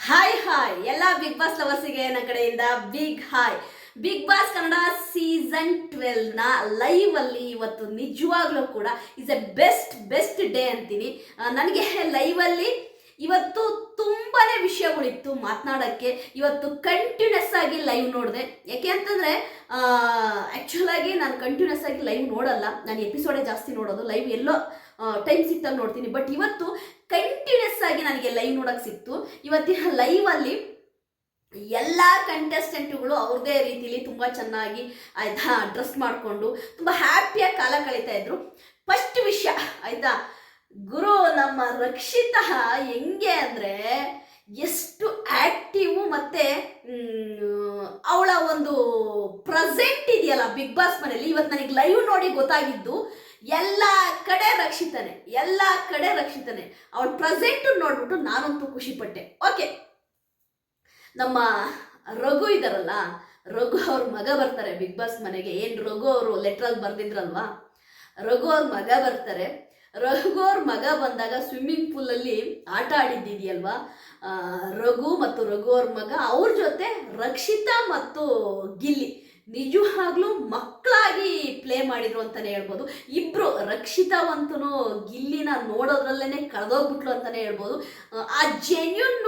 Hi hi ಎಲ್ಲ big boss ಲವರ್ಸಿಗೆ ನನ್ನ ಕಡೆಯಿಂದ big hi big boss Kannada season ಟ್ವೆಲ್ನ live ಅಲ್ಲಿ ಇವತ್ತು ನಿಜವಾಗ್ಲೂ ಕೂಡ is a best best day ಅಂತೀನಿ. ನನಗೆ ಲೈವ್ ಅಲ್ಲಿ ಇವತ್ತು ತುಂಬಾನೇ ವಿಷಯಗಳಿತ್ತು ಮಾತನಾಡೋಕ್ಕೆ. ಇವತ್ತು ಕಂಟಿನ್ಯೂಸ್ ಆಗಿ ಲೈವ್ ನೋಡಿದೆ. ಯಾಕೆ ಅಂತಂದರೆ ಆ್ಯಕ್ಚುಲಾಗಿ ನಾನು ಕಂಟಿನ್ಯೂಸ್ ಆಗಿ ಲೈವ್ ನೋಡಲ್ಲ. ನಾನು ಎಪಿಸೋಡೇ ಜಾಸ್ತಿ ನೋಡೋದು. ಲೈವ್ ಎಲ್ಲೋ ಟೈಮ್ ಸಿಕ್ತಾಗ ನೋಡ್ತೀನಿ. ಬಟ್ ಇವತ್ತು ಕಂಟಿನ್ಯೂಸ್ ಆಗಿ ನನಗೆ ಲೈವ್ ನೋಡೋಕೆ ಸಿಕ್ತು. ಇವತ್ತಿನ ಲೈವಲ್ಲಿ ಎಲ್ಲ ಕಂಟೆಸ್ಟೆಂಟ್ಗಳು ಅವ್ರದೇ ರೀತಿಲಿ ತುಂಬ ಚೆನ್ನಾಗಿ, ಆಯ್ತಾ ಡ್ರೆಸ್ ಮಾಡಿಕೊಂಡು ತುಂಬ ಹ್ಯಾಪಿಯಾಗಿ ಕಾಲ ಕಳೀತಾ ಇದ್ರು. ಫಸ್ಟ್ ವಿಷಯ, ಆಯ್ತಾ? ಗುರು, ನಮ್ಮ ರಕ್ಷಿತ ಹೆಂಗೆ ಅಂದರೆ ಎಷ್ಟು ಆಕ್ಟಿವ್ ಮತ್ತೆ ಅವಳ ಒಂದು ಪ್ರೆಸೆಂಟ್ ಇದೆಯಲ್ಲ ಬಿಗ್ ಬಾಸ್ ಮನೇಲಿ ಇವತ್ತು ನನಗೆ ಲೈವ್ ನೋಡಿ ಗೊತ್ತಾಗಿದ್ದು, ಎಲ್ಲ ಕಡೆ ರಕ್ಷಿತಾನೆ, ಎಲ್ಲ ಕಡೆ ರಕ್ಷಿತಾನೆ. ಅವಳ ಪ್ರೆಸೆಂಟ್ ನೋಡ್ಬಿಟ್ಟು ನಾನಂತೂ ಖುಷಿ ಪಟ್ಟೆ. ಓಕೆ ನಮ್ಮ ರಘು ಇದಾರಲ್ಲ, ರಘು ಅವ್ರ ಮಗ ಬರ್ತಾರೆ ಬಿಗ್ ಬಾಸ್ ಮನೆಗೆ. ಏನು ರಘು ಅವರು ಲೆಟ್ರಲ್ಲಿ ಬರ್ದಿದ್ರಲ್ವಾ? ರಘು ಅವ್ರ ಮಗ ಬರ್ತಾರೆ. ರಘು ಅವ್ರ ಮಗ ಬಂದಾಗ ಸ್ವಿಮ್ಮಿಂಗ್ ಪೂಲಲ್ಲಿ ಆಟ ಆಡಿದ್ದಿದೆಯಲ್ವಾ? ರಘು ಮತ್ತು ರಘು ಅವ್ರ ಮಗ ಅವ್ರ ಜೊತೆ ರಕ್ಷಿತಾ ಮತ್ತು ಗಿಲ್ಲಿ ನಿಜವಾಗ್ಲೂ ಮಕ್ಕಳಾಗಿ ಪ್ಲೇ ಮಾಡಿದ್ರು ಅಂತಾನೆ ಹೇಳ್ಬೋದು. ಇಬ್ರು ರಕ್ಷಿತಾವಂತೂ ಗಿಲ್ಲಿನ ನೋಡೋದ್ರಲ್ಲೇನೆ ಕಳೆದೋಗ್ಬಿಟ್ಲು ಅಂತಾನೆ ಹೇಳ್ಬೋದು. ಆ ಜೆನ್ಯೂನ್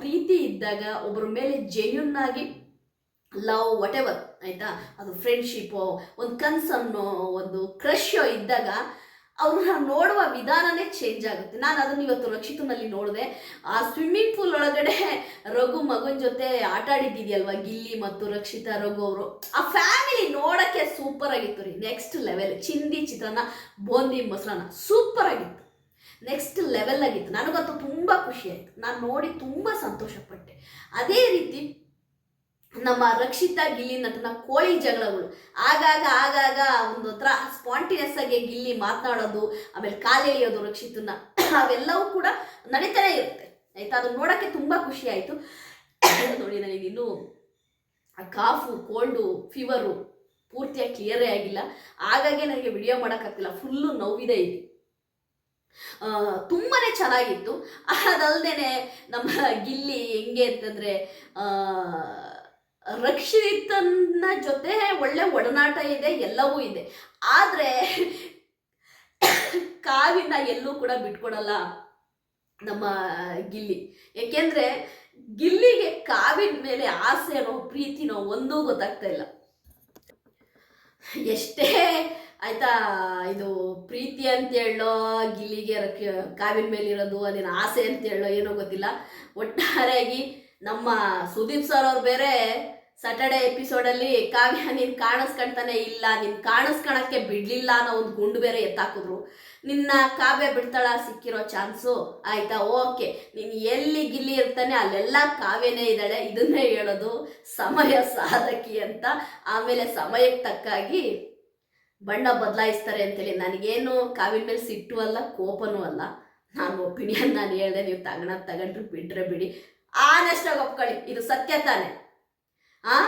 ಪ್ರೀತಿ ಇದ್ದಾಗ ಒಬ್ಬರ ಮೇಲೆ ಜೆನ್ಯೂನ್ ಆಗಿ ಲವ್ ವಾಟ್ ಎವರ್ ಆಯಿತಾ? ಅದು ಫ್ರೆಂಡ್ಶಿಪ್ಪು ಒಂದು ಕನ್ಸನ್ನು ಒಂದು ಕ್ರಶ್ ಇದ್ದಾಗ ಅವ್ರನ್ನ ನೋಡುವ ವಿಧಾನನೇ ಚೇಂಜ್ ಆಗುತ್ತೆ. ನಾನು ಅದನ್ನು ಇವತ್ತು ರಕ್ಷಿತನಲ್ಲಿ ನೋಡಿದೆ. ಆ ಸ್ವಿಮ್ಮಿಂಗ್ ಪೂಲ್ ಒಳಗಡೆ ರಘು ಮಗನ ಜೊತೆ ಆಟ ಆಡಿದ್ದಿದೆಯಲ್ವಾ? ಗಿಲ್ಲಿ ಮತ್ತು ರಕ್ಷಿತಾ, ರಘು ಅವರು. ಆ ಫ್ಯಾಮಿಲಿ ನೋಡಕ್ಕೆ ಸೂಪರ್ ಆಗಿತ್ತು ರೀ. ನೆಕ್ಸ್ಟ್ ಲೆವೆಲ್ ಚಿಂದಿ, ಚಿತ್ರಾನ್ನ, ಬೋಂದಿ, ಮೊಸರನ್ನ. ಸೂಪರ್ ಆಗಿತ್ತು. ನೆಕ್ಸ್ಟ್ ಲೆವೆಲ್ ಆಗಿತ್ತು. ನನಗಂತೂ ತುಂಬ ಖುಷಿ ಆಯಿತು. ನಾನು ನೋಡಿ ತುಂಬ ಸಂತೋಷಪಟ್ಟೆ. ಅದೇ ರೀತಿ ನಮ್ಮ ರಕ್ಷಿತಾ ಗಿಲ್ಲಿ ನಟನ ಕೋಳಿ ಜಗಳಗಳು. ಆಗಾಗ ಆಗಾಗ ಒಂದು ಹತ್ರ ಸ್ಪಾಂಟಿನಿಯಸ್ ಆಗಿ ಗಿಲ್ಲಿ ಮಾತನಾಡೋದು, ಆಮೇಲೆ ಕಾಲು ಎಳೆಯೋದು ರಕ್ಷಿತನ್ನ ಅವೆಲ್ಲವೂ ಕೂಡ ನಡೀತಾನೆ ಇರುತ್ತೆ. ಆಯ್ತಾ? ಅದನ್ನ ನೋಡೋಕ್ಕೆ ತುಂಬ ಖುಷಿ ಆಯಿತು. ನೋಡಿ, ನನಗೆ ಇನ್ನೂ ಆ ಕಾಫು, ಕೋಲ್ಡು, ಫೀವರು ಪೂರ್ತಿಯಾಗಿ ಕ್ಲಿಯರೇ ಆಗಿಲ್ಲ. ಹಾಗಾಗಿ ನನಗೆ ವಿಡಿಯೋ ಮಾಡೋಕ್ಕಾಗ್ತಿಲ್ಲ. ಫುಲ್ಲು ನೋವಿದೆ ಇದೆ ತುಂಬಾ ಚೆನ್ನಾಗಿತ್ತು. ಅದಲ್ದೇನೆ ನಮ್ಮ ಗಿಲ್ಲಿ ಹೆಂಗೆ ಅಂತಂದರೆ ರಕ್ಷಿತನ ಜೊತೆ ಒಳ್ಳೆ ಒಡನಾಟ ಇದೆ, ಎಲ್ಲವೂ ಇದೆ. ಆದರೆ ಕಾವಿನ ಎಲ್ಲೂ ಕೂಡ ಬಿಟ್ಕೊಡಲ್ಲ ನಮ್ಮ ಗಿಲ್ಲಿ. ಯಾಕೆಂದ್ರೆ ಗಿಲ್ಲಿಗೆ ಕಾವಿನ ಮೇಲೆ ಆಸೆನೋ ಪ್ರೀತಿನೋ ಒಂದೂ ಗೊತ್ತಾಗ್ತಾ ಇಲ್ಲ. ಎಷ್ಟೇ ಆಯ್ತಾ ಇದು ಪ್ರೀತಿ ಅಂತ ಹೇಳೋ ಗಿಲ್ಲಿಗೆ ಕಾವಿನ ಮೇಲೆ ಇರೋದು ಅದೇನು ಆಸೆ ಅಂತ ಹೇಳೋ ಏನೋ ಗೊತ್ತಿಲ್ಲ. ಒಟ್ಟಾರೆಯಾಗಿ ನಮ್ಮ ಸುದೀಪ್ ಸರ್ ಅವ್ರು ಬೇರೆ ಸ್ಯಾಟರ್ಡೆ ಎಪಿಸೋಡಲ್ಲಿ ಕಾವ್ಯ ನೀನು ಕಾಣಿಸ್ಕೊಳ್ತಾನೆ ಇಲ್ಲ, ನೀನು ಕಾಣಿಸ್ಕೊಳಕ್ಕೆ ಬಿಡ್ಲಿಲ್ಲ ಅನ್ನೋ ಒಂದು ಗುಂಡು ಬೇರೆ ಎತ್ತಾಕಿದ್ರು. ನಿನ್ನ ಕಾವ್ಯ ಬಿಡ್ತಾಳ ಸಿಕ್ಕಿರೋ ಚಾನ್ಸು ಆಯ್ತಾ? ಓಕೆ ನೀನು ಎಲ್ಲಿ ಗಿಲ್ಲಿ ಇರ್ತಾನೆ ಅಲ್ಲೆಲ್ಲ ಕಾವ್ಯನೇ ಇದ್ದಾಳೆ. ಇದನ್ನೇ ಹೇಳೋದು ಸಮಯ ಸಾಧಕಿ ಅಂತ. ಆಮೇಲೆ ಸಮಯಕ್ಕೆ ತಕ್ಕಾಗಿ ಬಣ್ಣ ಬದಲಾಯಿಸ್ತಾರೆ ಅಂತೇಳಿ. ನನಗೇನು ಕಾವ್ಯ ಮೇಲೆ ಸಿಟ್ಟು ಅಲ್ಲ, ಕೋಪನೂ ಅಲ್ಲ. ನಾನು ಒಪಿನಿಯನ್ ನಾನು ಹೇಳ್ದೆ, ನೀವು ತಗಣ ತಗೊಂಡ್ರೆ ಬಿಡ್ರೆ ಬಿಡಿ. ಆನೆಸ್ಟಾಗಿ ಒಪ್ಕೊಳ್ಳಿ, ಇದು ಸತ್ಯ ತಾನೆ. ಆ?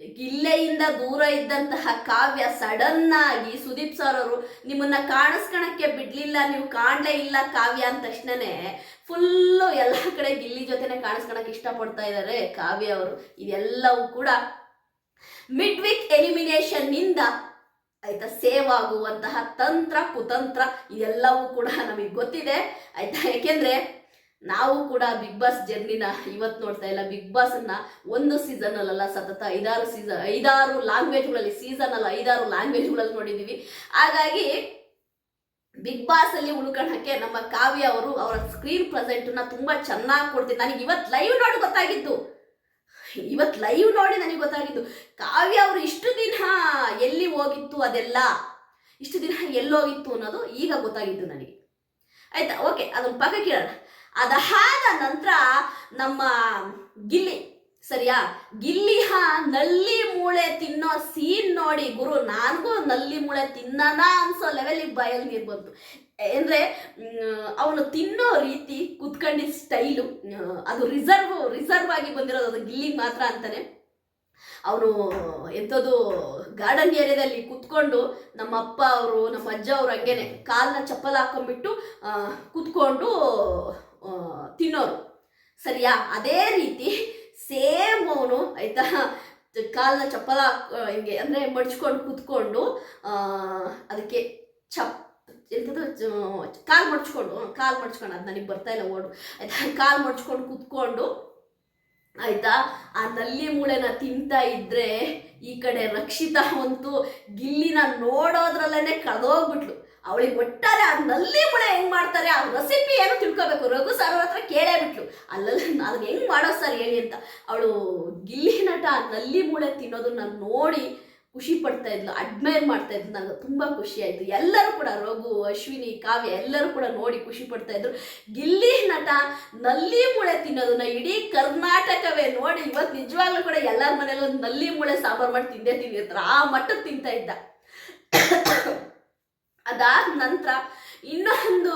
ಗಿಲ್ಲೆಯಿಂದ ದೂರ ಇದ್ದಂತಹ ಕಾವ್ಯ ಸಡನ್ ಆಗಿ ಸುದೀಪ್ ಸರ್ ಅವರು ನಿಮ್ಮನ್ನ ಕಾಣಿಸ್ಕೊಳಕ್ಕೆ ಬಿಡ್ಲಿಲ್ಲ, ನೀವು ಕಾಣಲೇ ಇಲ್ಲ ಕಾವ್ಯ ಅಂದ ತಕ್ಷಣನೇ ಫುಲ್ಲು ಎಲ್ಲ ಕಡೆ ಗಿಲ್ಲಿ ಜೊತೆನೆ ಕಾಣಿಸ್ಕೊಳಕ್ಕೆ ಇಷ್ಟಪಡ್ತಾ ಇದ್ದಾರೆ ಕಾವ್ಯ ಅವರು. ಇದೆಲ್ಲವೂ ಕೂಡ ಮಿಡ್ ವೀಕ್ ಎಲಿಮಿನೇಷನ್ನಿಂದ ಆಯ್ತಾ ಸೇವ್ ಆಗುವಂತಹ ತಂತ್ರ, ಕುತಂತ್ರ, ಇದೆಲ್ಲವೂ ಕೂಡ ನಮಗೆ ಗೊತ್ತಿದೆ. ಆಯ್ತಾ? ಯಾಕೆಂದ್ರೆ ನಾವು ಕೂಡ ಬಿಗ್ ಬಾಸ್ ಜರ್ನಿನ ಇವತ್ತು ನೋಡ್ತಾ ಇಲ್ಲ. ಬಿಗ್ ಬಾಸ್ ಅನ್ನ ಒಂದು ಸೀಸನ್ ಅಲ್ಲ ಸತತ ಐದಾರು ಸೀಸನ್ ಐದಾರು ಲ್ಯಾಂಗ್ವೇಜ್ಗಳಲ್ಲಿ ಸೀಸನ್ ಅಲ್ಲ, ಐದಾರು ಲ್ಯಾಂಗ್ವೇಜ್ಗಳಲ್ಲಿ ನೋಡಿದೀವಿ. ಹಾಗಾಗಿ ಬಿಗ್ ಬಾಸ್ ಅಲ್ಲಿ ಉಳ್ಕೊಳಕ್ಕೆ ನಮ್ಮ ಕಾವ್ಯ ಅವರು ಅವರ ಸ್ಕ್ರೀನ್ ಪ್ರೆಸೆಂಟ್ನ ತುಂಬಾ ಚೆನ್ನಾಗಿ ಕೊಡ್ತೀನಿ ನನಗೆ ಇವತ್ತು ಲೈವ್ ನೋಡಿ ಗೊತ್ತಾಗಿದ್ದು. ಇವತ್ತು ಲೈವ್ ನೋಡಿ ನನಗೆ ಗೊತ್ತಾಗಿದ್ದು. ಕಾವ್ಯ ಅವರು ಇಷ್ಟು ದಿನ ಎಲ್ಲಿ ಹೋಗಿತ್ತು ಅದೆಲ್ಲ? ಇಷ್ಟು ದಿನ ಎಲ್ಲೋಗಿತ್ತು ಅನ್ನೋದು ಈಗ ಗೊತ್ತಾಗಿದ್ದು ನನಗೆ. ಆಯ್ತಾ? ಓಕೆ ಅದನ್ನ ಪಕ್ಕ ಕೇಳೋಣ. ಅದಾದ ನಂತರ ನಮ್ಮ ಗಿಲ್ಲಿ, ಸರಿಯಾ? ಗಿಲ್ಲಿಹ ನಲ್ಲಿ ಮೂಳೆ ತಿನ್ನೋ ಸೀನ್ ನೋಡಿ ಗುರು, ನನಗೂ ನಲ್ಲಿ ಮೂಳೆ ತಿನ್ನೋಣ ಅನ್ಸೋ ಲೆವೆಲಿಗೆ ಬಾಯಲ್ಲಿ ನೀರು ಬಂತು. ಅಂದರೆ ಅವನು ತಿನ್ನೋ ರೀತಿ ಕುತ್ಕೊಂಡಿದ್ದ ಸ್ಟೈಲು ಅದು ರಿಸರ್ವ್ ರಿಸರ್ವ್ ಆಗಿ ಬಂದಿರೋದು ಅದು ಗಿಲ್ಲಿಗೆ ಮಾತ್ರ ಅಂತಾನೆ. ಅವನು ಎಂಥದ್ದು ಗಾರ್ಡನ್ ಏರಿಯಾದಲ್ಲಿ ಕುತ್ಕೊಂಡು ನಮ್ಮ ಅಪ್ಪ ಅವರು, ನಮ್ಮ ಅಜ್ಜ ಅವರು ಹಂಗೇನೆ ಕಾಲನ್ನ ಚಪ್ಪಲ್ ಹಾಕೊಂಡ್ಬಿಟ್ಟು ಕುತ್ಕೊಂಡು ತಿನ್ನೋರು. ಸರಿಯಾ? ಅದೇ ರೀತಿ ಸೇಮ್ ಅವನು, ಆಯ್ತಾ? ಕಾಲನ್ನ ಚಪ್ಪಲ ಹಿಂಗೆ ಅಂದರೆ ಮಡ್ಚ್ಕೊಂಡು ಕುತ್ಕೊಂಡು ಅದಕ್ಕೆ ಚಪ್ ಎಂಥದ್ದು ಕಾಲು ಮಡ್ಚ್ಕೊಂಡು ಕಾಲು ಮಡ್ಚ್ಕೊಂಡು, ಅದು ನನಗೆ ಬರ್ತಾ ಇಲ್ಲ ಓಡು ಆಯ್ತಾ? ಕಾಲು ಮಡ್ಚ್ಕೊಂಡು ಕೂತ್ಕೊಂಡು ಆಯ್ತಾ? ಆ ನಲ್ಲಿ ಮೂಳೆನ ತಿಂತಾ ಇದ್ರೆ ಈ ಕಡೆ ರಕ್ಷಿತಾ ಅಂತೂ ಗಿಲ್ಲಿನ ನೋಡೋದ್ರಲ್ಲೇನೆ ಕಳೆದೋಗ್ಬಿಟ್ಲು. ಅವಳಿಗೆ ಒಟ್ಟಾರೆ ಆ ನಲ್ಲಿ ಮೂಳೆ ಹೆಂಗ್ ಮಾಡ್ತಾರೆ? ಆ ರೆಸಿಪಿ ಏನು ತಿಳ್ಕೊಬೇಕು? ರಘು ಸರ್ ಹತ್ರ ಕೇಳೇ ಬಿಟ್ಲು. ಅಲ್ಲಲ್ಲ ಅದನ್ನ ಹೆಂಗ್ ಮಾಡೋ ಸರ್ ಹೇಳಿ ಅಂತ. ಅವಳು ಗಿಲ್ಲಿ ನಟ ಆ ನಲ್ಲಿ ಮೂಳೆ ತಿನ್ನೋದನ್ನ ನೋಡಿ ಖುಷಿ ಪಡ್ತಾ ಇದ್ಲು ಅಡ್ಮೈರ್ ಮಾಡ್ತಾ ಇದ್ಲು ನನಗೆ ತುಂಬ ಖುಷಿ ಆಯ್ತು. ಎಲ್ಲರೂ ಕೂಡ ರಘು, ಅಶ್ವಿನಿ, ಕಾವ್ಯ ಎಲ್ಲರೂ ಕೂಡ ನೋಡಿ ಖುಷಿ ಪಡ್ತಾ ಇದ್ರು. ಗಿಲ್ಲಿ ನಟ ನಲ್ಲಿ ಮುಳೆ ತಿನ್ನೋದನ್ನ ಇಡೀ ಕರ್ನಾಟಕವೇ ನೋಡಿ ಇವತ್ತು ನಿಜವಾಗ್ಲೂ ಕೂಡ ಎಲ್ಲರ ಮನೇಲಿ ನಲ್ಲಿ ಮುಳೆ ಸಾಂಬಾರು ಮಾಡಿ ತಿಂದೇ ತಿಂದಿರ್ತಾರೆ. ಆ ಮಟ್ಟಕ್ಕೆ ತಿಂತಾ ಇದ್ದ. ಅದಾದ ನಂತರ ಇನ್ನೊಂದು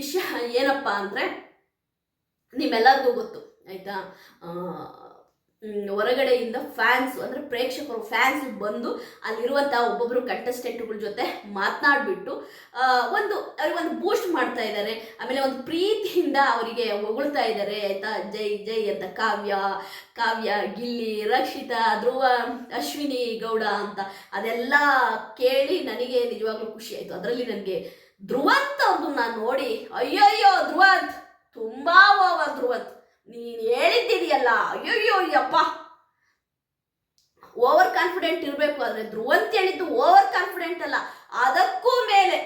ವಿಷಯ ಏನಪ್ಪ ಅಂದರೆ ನಿಮ್ಮೆಲ್ಲರಿಗೂ ಗೊತ್ತು, ಆಯಿತಾ? ಹೊರಗಡೆಯಿಂದ ಫ್ಯಾನ್ಸ್ ಅಂದರೆ ಪ್ರೇಕ್ಷಕರು ಫ್ಯಾನ್ಸ್ ಬಂದು ಅಲ್ಲಿರುವಂಥ ಒಬ್ಬೊಬ್ಬರು ಕಂಟೆಸ್ಟೆಂಟ್ಗಳ ಜೊತೆ ಮಾತನಾಡಿಬಿಟ್ಟು ಒಂದು ಅವ್ರಿಗೆ ಒಂದು ಬೂಸ್ಟ್ ಮಾಡ್ತಾ ಇದ್ದಾರೆ ಆಮೇಲೆ ಒಂದು ಪ್ರೀತಿಯಿಂದ ಅವರಿಗೆ ಹೊಗಳ್ತಾ ಇದ್ದಾರೆ ಆಯಿತಾ? ಜೈ ಜೈ ಅಂತ ಕಾವ್ಯ ಕಾವ್ಯ, ಗಿಲ್ಲಿ, ರಕ್ಷಿತಾ, ಧ್ರುವ, ಅಶ್ವಿನಿ, ಗೌಡ ಅಂತ. ಅದೆಲ್ಲ ಕೇಳಿ ನನಗೆ ನಿಜವಾಗ್ಲೂ ಖುಷಿ ಆಯಿತು. ಅದರಲ್ಲಿ ನನಗೆ ಧ್ರುವಂತ ಅವ್ರದ್ದು ನಾನು ನೋಡಿ, ಅಯ್ಯಯ್ಯೋ, ಧ್ರುವಂತ್! ತುಂಬಾ ಧ್ರುವಂತ್! ನೀನು ಹೇಳಿದ್ದಿದೆಯಲ್ಲ? ಅಯ್ಯೋಯ್ಯೋ ಅಯ್ಯಪ್ಪ ಓವರ್ ಕಾನ್ಫಿಡೆಂಟ್ ಇರಬೇಕು ಆದರೆ ಧ್ರುವಂತ್ ಹೇಳಿದ್ದು ಓವರ್ ಕಾನ್ಫಿಡೆಂಟ್ ಅಲ್ಲ. ಅದಕ್ಕೂ ಮೇಲೆ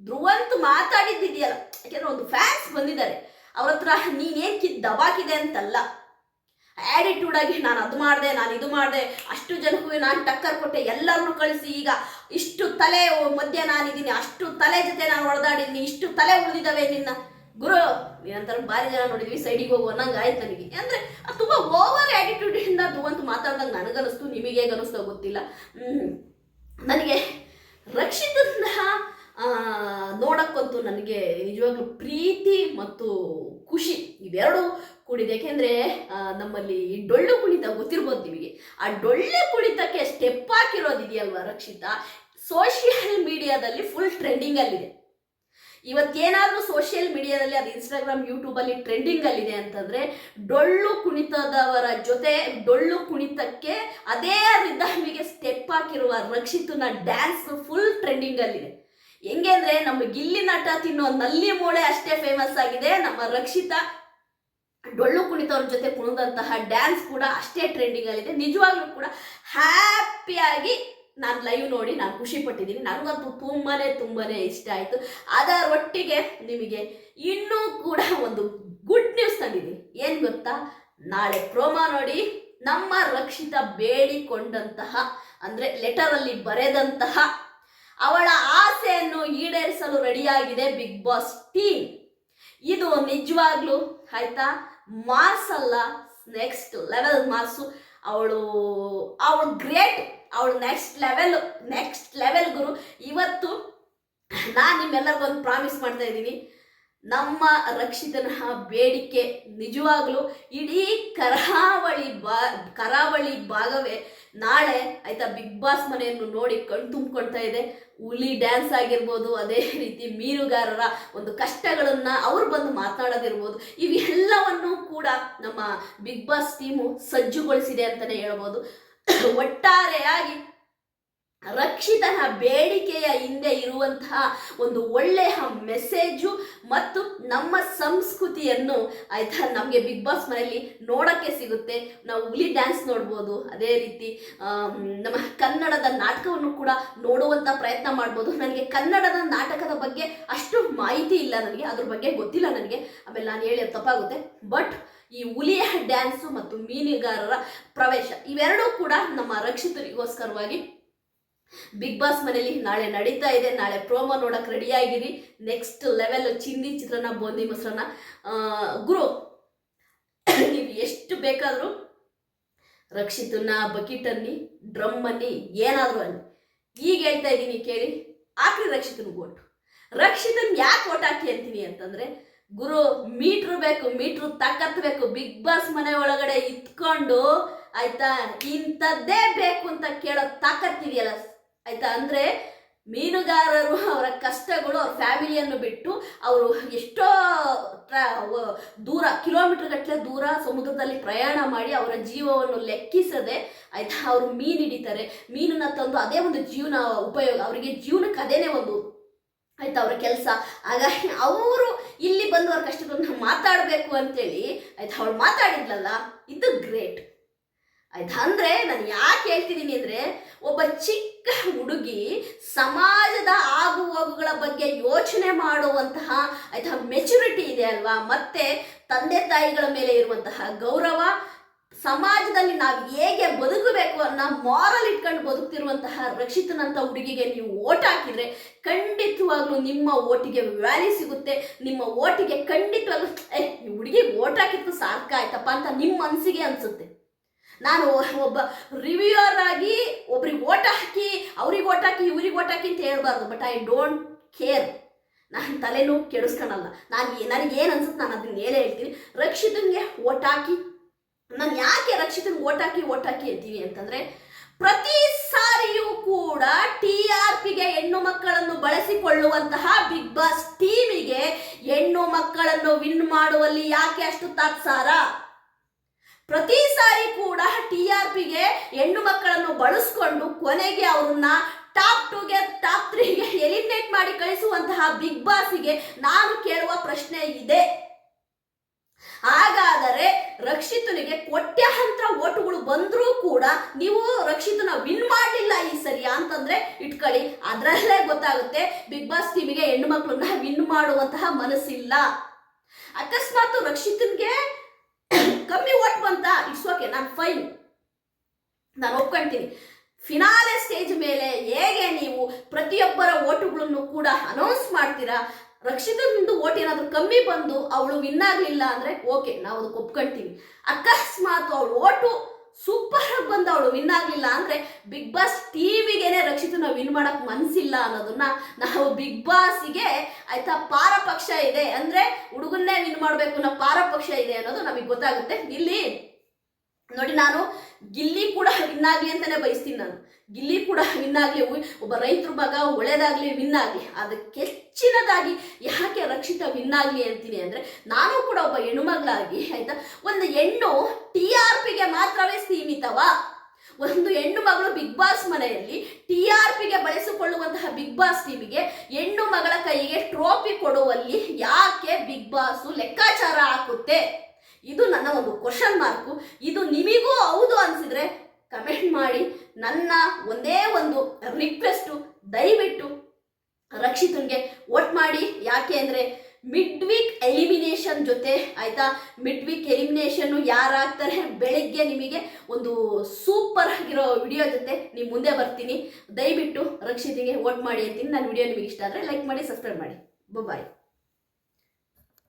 ಧ್ರುವಂತ ಮಾತಾಡಿದ್ದಿದೆಯಲ್ಲ. ಯಾಕೆಂದ್ರೆ ಒಂದು ಫ್ಯಾನ್ಸ್ ಬಂದಿದ್ದಾರೆ. ಅವ್ರ ಹತ್ರ ನೀನೇನು ಕಿದ್ ದಬಾಕಿದೆ ಅಂತಲ್ಲ. ಆ್ಯಟಿಟ್ಯೂಡ್ ಆಗಿ ನಾನು ಅದು ಮಾಡಿದೆ, ನಾನು ಇದು ಮಾಡಿದೆ, ಅಷ್ಟು ಜನಕ್ಕೂ ನಾನು ಟಕ್ಕರ್ ಕೊಟ್ಟೆ, ಎಲ್ಲರನ್ನೂ ಕಳಿಸಿ ಈಗ. ಇಷ್ಟು ತಲೆ ಮಧ್ಯ ನಾನಿದ್ದೀನಿ, ಅಷ್ಟು ತಲೆ ಜೊತೆ ನಾನು ಹೊಡೆದಾಡಿದ್ದೀನಿ ಇಷ್ಟು ತಲೆ ಉಳಿದಿದ್ದಾವೆ ನಿನ್ನ. ಗುರು ಅಂತಾರೆ ಭಾರಿ ಜನ ನೋಡಿದ್ವಿ ಸೈಡಿಗೆ ಹೋಗು ಅನ್ನಂಗೆ ಆಯ್ತು ನನಗೆ. ಅಂದರೆ ಅದು ತುಂಬ ಓವರ್ ಆ್ಯಟಿಟ್ಯೂಡಿಂದ ಅಂತೂ ಮಾತಾಡ್ದಂಗೆ ನನಗನಿಸ್ತು, ನಿಮಗೆ ಹೇಗೆ ಅನ್ನಿಸ್ತೋ ಗೊತ್ತಿಲ್ಲ. ನನಗೆ ರಕ್ಷಿತನ ನೋಡೋಕ್ಕಂತೂ ನನಗೆ ನಿಜವಾಗ್ಲೂ ಪ್ರೀತಿ ಮತ್ತು ಖುಷಿ ಇವೆರಡೂ ಕೂಡಿದೆ. ಯಾಕೆಂದರೆ ನಮ್ಮಲ್ಲಿ ಡೊಳ್ಳು ಕುಣಿತ ಗೊತ್ತಿರ್ಬೋದು ನಿಮಗೆ. ಆ ಡೊಳ್ಳು ಕುಣಿತಕ್ಕೆ ಸ್ಟೆಪ್ ಹಾಕಿರೋದಿದೆಯಲ್ವಾ ರಕ್ಷಿತಾ? ಸೋಷಿಯಲ್ ಮೀಡಿಯಾದಲ್ಲಿ ಫುಲ್ ಟ್ರೆಂಡಿಂಗಲ್ಲಿದೆ ಇವತ್ತೇನಾದರೂ ಸೋಷಿಯಲ್ ಮೀಡಿಯಾದಲ್ಲಿ ಅದು ಇನ್ಸ್ಟಾಗ್ರಾಮ್ ಯೂಟ್ಯೂಬಲ್ಲಿ ಟ್ರೆಂಡಿಂಗಲ್ಲಿದೆ ಅಂತಂದರೆ ಡೊಳ್ಳು ಕುಣಿತದವರ ಜೊತೆ ಡೊಳ್ಳು ಕುಣಿತಕ್ಕೆ ಅದೇ ರಿದಮಿಗೆ ಸ್ಟೆಪ್ ಹಾಕಿರುವ ರಕ್ಷಿತನ ಡ್ಯಾನ್ಸ್ ಫುಲ್ ಟ್ರೆಂಡಿಂಗಲ್ಲಿದೆ ಹೆಂಗೆ ಅಂದರೆ ನಮ್ಮ ಗಿಲ್ಲಿ ನಟ ತಿನ್ನೋ ನಲ್ಲಿ ಮೂಳೆ ಅಷ್ಟೇ ಫೇಮಸ್ ಆಗಿದೆ. ನಮ್ಮ ರಕ್ಷಿತ ಡೊಳ್ಳು ಕುಣಿತವ್ರ ಜೊತೆ ಕುಣಿದಂತಹ ಡ್ಯಾನ್ಸ್ ಕೂಡ ಅಷ್ಟೇ ಟ್ರೆಂಡಿಂಗಲ್ಲಿದೆ ನಿಜವಾಗ್ಲೂ ಕೂಡ ಹ್ಯಾಪಿಯಾಗಿ ನಾನು ಲೈವ್ ನೋಡಿ ನಾನು ಖುಷಿ ಪಟ್ಟಿದ್ದೀನಿ. ನನಗಂತೂ ತುಂಬಾನೇ ತುಂಬಾನೇ ಇಷ್ಟ ಆಯಿತು. ಅದರೊಟ್ಟಿಗೆ ನಿಮಗೆ ಇನ್ನೂ ಕೂಡ ಒಂದು ಗುಡ್ ನ್ಯೂಸ್ ತಂದಿದ್ದೀನಿ. ಏನು ಗೊತ್ತಾ? ನಾಳೆ ಪ್ರೋಮಾ ನೋಡಿ ನಮ್ಮ ರಕ್ಷಿತ ಬೇಡಿಕೊಂಡಂತಹ ಅಂದರೆ ಲೆಟರಲ್ಲಿ ಬರೆದಂತಹ ಅವಳ ಆಸೆಯನ್ನು ಈಡೇರಿಸಲು ರೆಡಿಯಾಗಿದೆ ಬಿಗ್ ಬಾಸ್ ಟೀಮ್ ಇದು ನಿಜವಾಗ್ಲೂ ಆಯ್ತಾ? ಮಾರ್ಸ್ ಅಲ್ಲ ನೆಕ್ಸ್ಟ್ ಲೆವೆಲ್ ಮಾರ್ಸು ಅವಳು ಅವಳು ಗ್ರೇಟ್ ಅವಳು ನೆಕ್ಸ್ಟ್ ಲೆವೆಲ್ ನೆಕ್ಸ್ಟ್ ಲೆವೆಲ್ ಗುರು. ಇವತ್ತು ನಾನು ನಿಮ್ಮೆಲ್ಲರಿಗೂ ಒಂದು ಪ್ರಾಮಿಸ್ ಮಾಡ್ತಾ ಇದ್ದೀನಿ. ನಮ್ಮ ರಕ್ಷಿತನ ಬೇಡಿಕೆ ನಿಜವಾಗ್ಲೂ ಇಡೀ ಕರಾವಳಿ ಬಾ, ಕರಾವಳಿ ಭಾಗವೇ ನಾಳೆ ಆಯ್ತಾ ಬಿಗ್ ಬಾಸ್ ಮನೆಯನ್ನು ನೋಡಿ ಕಣ್ ತುಂಬಿಕೊಳ್ತಾ ಇದೆ. ಹುಲಿ ಡ್ಯಾನ್ಸ್ ಆಗಿರ್ಬೋದು, ಅದೇ ರೀತಿ ಮೀನುಗಾರರ ಒಂದು ಕಷ್ಟಗಳನ್ನ ಅವ್ರು ಬಂದು ಮಾತಾಡೋದಿರ್ಬೋದು. ಇವೆಲ್ಲವನ್ನೂ ಕೂಡ ನಮ್ಮ ಬಿಗ್ ಬಾಸ್ ಟೀಮು ಸಜ್ಜುಗೊಳಿಸಿದೆ ಅಂತಲೇ ಹೇಳ್ಬೋದು. ಒಟ್ಟಾರೆಯಾಗಿ ರಕ್ಷಿತನ ಬೇಡಿಕೆಯ ಹಿಂದೆ ಇರುವಂತಹ ಒಂದು ಒಳ್ಳೆಯ ಮೆಸೇಜು ಮತ್ತು ನಮ್ಮ ಸಂಸ್ಕೃತಿಯನ್ನು ಆಯ್ತಾ ನಮಗೆ ಬಿಗ್ ಬಾಸ್ ಮನೆಯಲ್ಲಿ ನೋಡೋಕ್ಕೆ ಸಿಗುತ್ತೆ. ನಾವು ಹುಲಿ ಡ್ಯಾನ್ಸ್ ನೋಡ್ಬೋದು, ಅದೇ ರೀತಿ ನಮ್ಮ ಕನ್ನಡದ ನಾಟಕವನ್ನು ಕೂಡ ನೋಡುವಂಥ ಪ್ರಯತ್ನ ಮಾಡ್ಬೋದು. ನನಗೆ ಕನ್ನಡದ ನಾಟಕದ ಬಗ್ಗೆ ಅಷ್ಟು ಮಾಹಿತಿ ಇಲ್ಲ ನನಗೆ, ಅದ್ರ ಬಗ್ಗೆ ಗೊತ್ತಿಲ್ಲ ನನಗೆ. ಆಮೇಲೆ ನಾನು ಹೇಳಿ ತಪ್ಪಾಗುತ್ತೆ. ಬಟ್ ಈ ಹುಲಿಯ ಡ್ಯಾನ್ಸು ಮತ್ತು ಮೀನುಗಾರರ ಪ್ರವೇಶ. ಇವೆರಡೂ ಕೂಡ ನಮ್ಮ ರಕ್ಷಿತರಿಗೋಸ್ಕರವಾಗಿ ಬಿಗ್ ಬಾಸ್ ಮನೇಲಿ ನಾಳೆ ನಡೀತಾ ಇದೆ. ನಾಳೆ ಪ್ರೋಮೋ ನೋಡಕ್ಕೆ ರೆಡಿಯಾಗಿರಿ ನೆಕ್ಸ್ಟ್ ಲೆವೆಲ್ ಚಿಂದಿ ಚಿತ್ರನ ಬೋಂದಿ ಮೊಸರನ್ನ. ಗುರು, ನೀವು ಎಷ್ಟು ಬೇಕಾದರೂ ರಕ್ಷಿತನ್ನ ಬಕೀಟ್ ಅನ್ನಿ ಡ್ರಮ್ ಅನ್ನಿ ಏನಾದರೂ ಅನ್ನಿ. ಈಗ ಹೇಳ್ತಾ ಇದ್ದೀನಿ ಕೇಳಿ, ಆಕ್ರಿ ರಕ್ಷಿತನ್ ಓಟ್. ರಕ್ಷಿತನ್ ಯಾಕೆ ಓಟ್ ಹಾಕಿ ಅಂತೀನಿ ಅಂತಂದ್ರೆ ಗುರು, ಮೀಟ್ರ್ ಬೇಕು, ಮೀಟ್ರ್ ತಾಕತ್ ಬೇಕು ಬಿಗ್ ಬಾಸ್ ಮನೆ ಒಳಗಡೆ ಇತ್ಕೊಂಡು, ಆಯ್ತಾ, ಇಂಥದ್ದೇ ಬೇಕು ಅಂತ ಕೇಳೋ ತಾಕತ್ತಿದೆಯಲ್ಲ ಆಯ್ತಾ? ಅಂದ್ರೆ ಮೀನುಗಾರರು ಅವರ ಕಷ್ಟಗಳು, ಅವ್ರ ಫ್ಯಾಮಿಲಿಯನ್ನು ಬಿಟ್ಟು ಅವರು ಎಷ್ಟೋ ದೂರ ಕಿಲೋಮೀಟರ್ ಗಟ್ಟಲೆ ದೂರ ಸಮುದ್ರದಲ್ಲಿ ಪ್ರಯಾಣ ಮಾಡಿ ಅವರ ಜೀವವನ್ನು ಲೆಕ್ಕಿಸದೆ, ಆಯ್ತಾ, ಅವರು ಮೀನು ಹಿಡಿತಾರೆ. ಮೀನನ್ನ ತಂದು ಅದೇ ಒಂದು ಜೀವನ ಉಪಯೋಗ, ಅವರಿಗೆ ಜೀವನಕ್ಕೆ ಅದೇನೇ ಒಂದು, ಆಯ್ತಾ, ಅವರ ಕೆಲಸ. ಹಾಗಾಗಿ ಅವರು ಇಲ್ಲಿ ಬಂದು ಅವ್ರ ಕಷ್ಟಗಳನ್ನ ಮಾತಾಡಬೇಕು ಅಂತೇಳಿ ಆಯ್ತು ಅವಳು ಮಾತಾಡಿದ್ಲಲ್ಲ, ಇದು ಗ್ರೇಟ್ ಆಯ್ತಾ ಅಂದ್ರೆ ನಾನು ಯಾಕೆ ಹೇಳ್ತಿದ್ದೀನಿ ಅಂದ್ರೆ ಒಬ್ಬ ಚಿಕ್ಕ ಹುಡುಗಿ ಸಮಾಜದ ಆಗು ಹೋಗುಗಳ ಬಗ್ಗೆ ಯೋಚನೆ ಮಾಡುವಂತಹ, ಆಯ್ತಾ ಮೆಚುರಿಟಿ ಇದೆ ಅಲ್ವಾ? ಮತ್ತೆ ತಂದೆ ತಾಯಿಗಳ ಮೇಲೆ ಇರುವಂತಹ ಗೌರವ ಸಮಾಜದಲ್ಲಿ ನಾವು ಹೇಗೆ ಬದುಕಬೇಕು ಅನ್ನೋ ಮಾರಲ್ ಇಟ್ಕೊಂಡು ಬದುಕ್ತಿರುವಂತಹ ರಕ್ಷಿತನಂತ ಹುಡುಗಿಗೆ ನೀವು ಓಟ್ ಹಾಕಿದ್ರೆ ಖಂಡಿತವಾಗ್ಲೂ ನಿಮ್ಮ ಓಟಿಗೆ ವ್ಯಾಲ್ಯೂ ಸಿಗುತ್ತೆ. ನಿಮ್ಮ ಓಟಿಗೆ ಖಂಡಿತವಾಗ್ಲೂ, ಏ, ಈ ಹುಡುಗಿ ಓಟ್ ಹಾಕಿತ್ತು ಆಯ್ತಪ್ಪ ಅಂತ ನಿಮ್ಮ ಮನಸ್ಸಿಗೆ ಅನ್ಸುತ್ತೆ. ನಾನು ಒಬ್ಬ ರಿವ್ಯೂಯರ್ ಆಗಿ ಒಬ್ರಿಗೆ ಓಟ್ ಹಾಕಿ, ಅವ್ರಿಗೆ ಓಟ್ ಹಾಕಿ, ಇವ್ರಿಗೆ ಓಟ್ ಹಾಕಿ ಅಂತ ಹೇಳ್ಬಾರ್ದು. ಬಟ್ ಐ ಡೋಂಟ್ ಕೇರ್ ನಾನು ತಲೆನೋವು ಕೆಡಿಸ್ಕೊಳಲ್ಲ. ನಾನು ನನಗೇನು ಅನ್ಸುತ್ತೆ ನಾನು ಅದನ್ನ ಹೇಳೇ ಹೇಳ್ತೀನಿ. ರಕ್ಷಿತನಿಗೆ ಓಟ್ ಹಾಕಿ ನಾನು ಯಾಕೆ ರಕ್ಷಿತನ್ ಓಟ್ ಹಾಕಿ ಓಟ್ ಹಾಕಿ ಅಂತೀನಿ ಅಂತಂದ್ರೆ, ಪ್ರತಿ ಸಾರಿಯೂ ಕೂಡ ಟಿ ಆರ್ ಪಿಗೆ ಹೆಣ್ಣು ಮಕ್ಕಳನ್ನು ಬಳಸಿಕೊಳ್ಳುವಂತಹ ಬಿಗ್ ಬಾಸ್ ಟೀಮಿಗೆ ಹೆಣ್ಣು ಮಕ್ಕಳನ್ನು ವಿನ್ ಮಾಡುವಲ್ಲಿ ಯಾಕೆ ಅಷ್ಟು ತಾತ್ಸಾರ? ಪ್ರತಿ ಸಾರಿ ಕೂಡ ಟಿ ಆರ್ ಪಿಗೆ ಹೆಣ್ಣು ಮಕ್ಕಳನ್ನು ಬಳಸ್ಕೊಂಡು ಕೊನೆಗೆ ಅವ್ರನ್ನ ಟಾಪ್ ಟೂಗೆ, ಟಾಪ್ ತ್ರೀಗೆ ಎಲಿಮಿನೇಟ್ ಮಾಡಿ ಕಳಿಸುವಂತಹ ಬಿಗ್ ಬಾಸ್ಗೆ ನಾನು ಕೇಳುವ ಪ್ರಶ್ನೆ ಇದೆ. ಹಾಗಾದರೆ ರಕ್ಷಿತನಿಗೆ ಕೋಟ್ಯಾಂತರ ಓಟುಗಳು ಬಂದರೂ ಕೂಡ ನೀವು ರಕ್ಷಿತನ ವಿನ್ ಮಾಡಲಿಲ್ಲ ಈ ಸರಿ ಅಂತಂದ್ರೆ ಇಟ್ಕೊಳ್ಳಿ. ಅದರಲ್ಲೇ ಗೊತ್ತಾಗುತ್ತೆ ಬಿಗ್ ಬಾಸ್ ಟೀಮಿಗೆ ಹೆಣ್ಣು ಮಕ್ಕಳನ್ನ ವಿನ್ ಮಾಡುವಂತಹ ಮನಸ್ಸಿಲ್ಲ. ಅಕಸ್ಮಾತ್ ರಕ್ಷಿತನ್ಗೆ ಕಮ್ಮಿ ಓಟ್ ಬಂತ ಇಟ್ಸ್ ಓಕೆ ನಾನು ಫೈನ್ ನಾನು ಒಪ್ಕೊಂತೀನಿ. ಫಿನಾಲೆ ಸ್ಟೇಜ್ ಮೇಲೆ ಹೇಗೆ ನೀವು ಪ್ರತಿಯೊಬ್ಬರ ಓಟುಗಳನ್ನು ಕೂಡ ಅನೌನ್ಸ್ ಮಾಡ್ತೀರಾ? ರಕ್ಷಿತನಿಂದು ಓಟ್ ಏನಾದರೂ ಕಮ್ಮಿ ಬಂದು ಅವಳು ವಿನ್ ಆಗಲಿಲ್ಲ ಅಂದರೆ ಓಕೆ ನಾವು ಅದಕ್ಕೆ ಒಪ್ಕೊಳ್ತೀವಿ. ಅಕಸ್ಮಾತ್ ಅವಳು ಓಟು ಸೂಪರ್ ಆಗಿ ಬಂದು ಅವಳು ವಿನ್ ಆಗಲಿಲ್ಲ ಅಂದರೆ ಬಿಗ್ ಬಾಸ್ ಟಿವಿಗೇನೆ ರಕ್ಷಿತನ ವಿನ್ ಮಾಡಕ್ ಮನಸ್ಸಿಲ್ಲ ಅನ್ನೋದನ್ನ ನಾವು ಬಿಗ್ ಬಾಸ್ಗೆ ಆಯ್ತಾ ಪಾರಪಕ್ಷ ಇದೆ ಅಂದ್ರೆ ಹುಡುಗನ್ನೇ ವಿನ್ ಮಾಡಬೇಕು ಅನ್ನೋ ಪಾರಪಕ್ಷ ಇದೆ ಅನ್ನೋದು ನಮಗೆ ಗೊತ್ತಾಗುತ್ತೆ. ಇಲ್ಲಿ ನೋಡಿ ನಾನು ಗಿಲ್ಲಿ ಕೂಡ ವಿನ್ ಆಗಲಿ ಅಂತಾನೆ ಬಯಸ್ತೀನಿ ನಾನು. ಗಿಲ್ಲಿ ಕೂಡ ವಿನ್ ಆಗಲಿ ಒಬ್ಬ ರೈತರ ಮಗ ಒಳ್ಳೇದಾಗ್ಲಿ ವಿನ್ ಆಗಲಿ ಅದಕ್ಕೆ ಹೆಚ್ಚಿನದಾಗಿ ಯಾಕೆ ರಕ್ಷಿತ ವಿನ್ ಆಗಲಿ ಅಂತೀನಿ ಅಂದರೆ, ನಾನು ಕೂಡ ಒಬ್ಬ ಹೆಣ್ಣುಮಗಳಾಗಿ, ಆಯ್ತಾ? ಒಂದು ಹೆಣ್ಣು ಟಿ ಆರ್ ಪಿಗೆ ಮಾತ್ರವೇ ಸೀಮಿತವಾ. ಒಂದು ಹೆಣ್ಣು ಮಗಳು ಬಿಗ್ ಬಾಸ್ ಮನೆಯಲ್ಲಿ ಟಿ ಆರ್ ಪಿಗೆ ಬಳಸಿಕೊಳ್ಳುವಂತಹ ಬಿಗ್ ಬಾಸ್ ಟೀಮಿಗೆ ಹೆಣ್ಣು ಮಗಳ ಕೈಗೆ ಟ್ರೋಫಿ ಕೊಡುವಲ್ಲಿ ಯಾಕೆ ಬಿಗ್ ಬಾಸು ಲೆಕ್ಕಾಚಾರ ಹಾಕುತ್ತೆ? ಇದು ನನ್ನ ಒಂದು ಕ್ವಶನ್ ಮಾರ್ಕು ಇದು ನಿಮಗೂ ಹೌದು ಅನಿಸಿದ್ರೆ ಕಮೆಂಟ್ ಮಾಡಿ. ನನ್ನ ಒಂದೇ ಒಂದು ರಿಕ್ವೆಸ್ಟು ದಯವಿಟ್ಟು ರಕ್ಷಿತನ್ಗೆ ವೋಟ್ ಮಾಡಿ. ಯಾಕೆ ಅಂದರೆ ಮಿಡ್ ವೀಕ್ ಎಲಿಮಿನೇಷನ್ ಜೊತೆ ಆಯಿತಾ? ಮಿಡ್ ವೀಕ್ ಎಲಿಮಿನೇಷನ್ನು ಯಾರಾಗ್ತಾರೆ ಬೆಳಿಗ್ಗೆ ನಿಮಗೆ ಒಂದು ಸೂಪರ್ ಆಗಿರೋ ವಿಡಿಯೋ ಜೊತೆ ನೀವು ಮುಂದೆ ಬರ್ತೀನಿ. ದಯವಿಟ್ಟು ರಕ್ಷಿತಿಗೆ ವೋಟ್ ಮಾಡಿ ಅಂತೀನಿ. ನನ್ನ ವಿಡಿಯೋ ನಿಮಗೆ ಇಷ್ಟ ಆದರೆ ಲೈಕ್ ಮಾಡಿ ಸಬ್ಸ್ಕ್ರೈಬ್ ಮಾಡಿ. ಬಾಯ್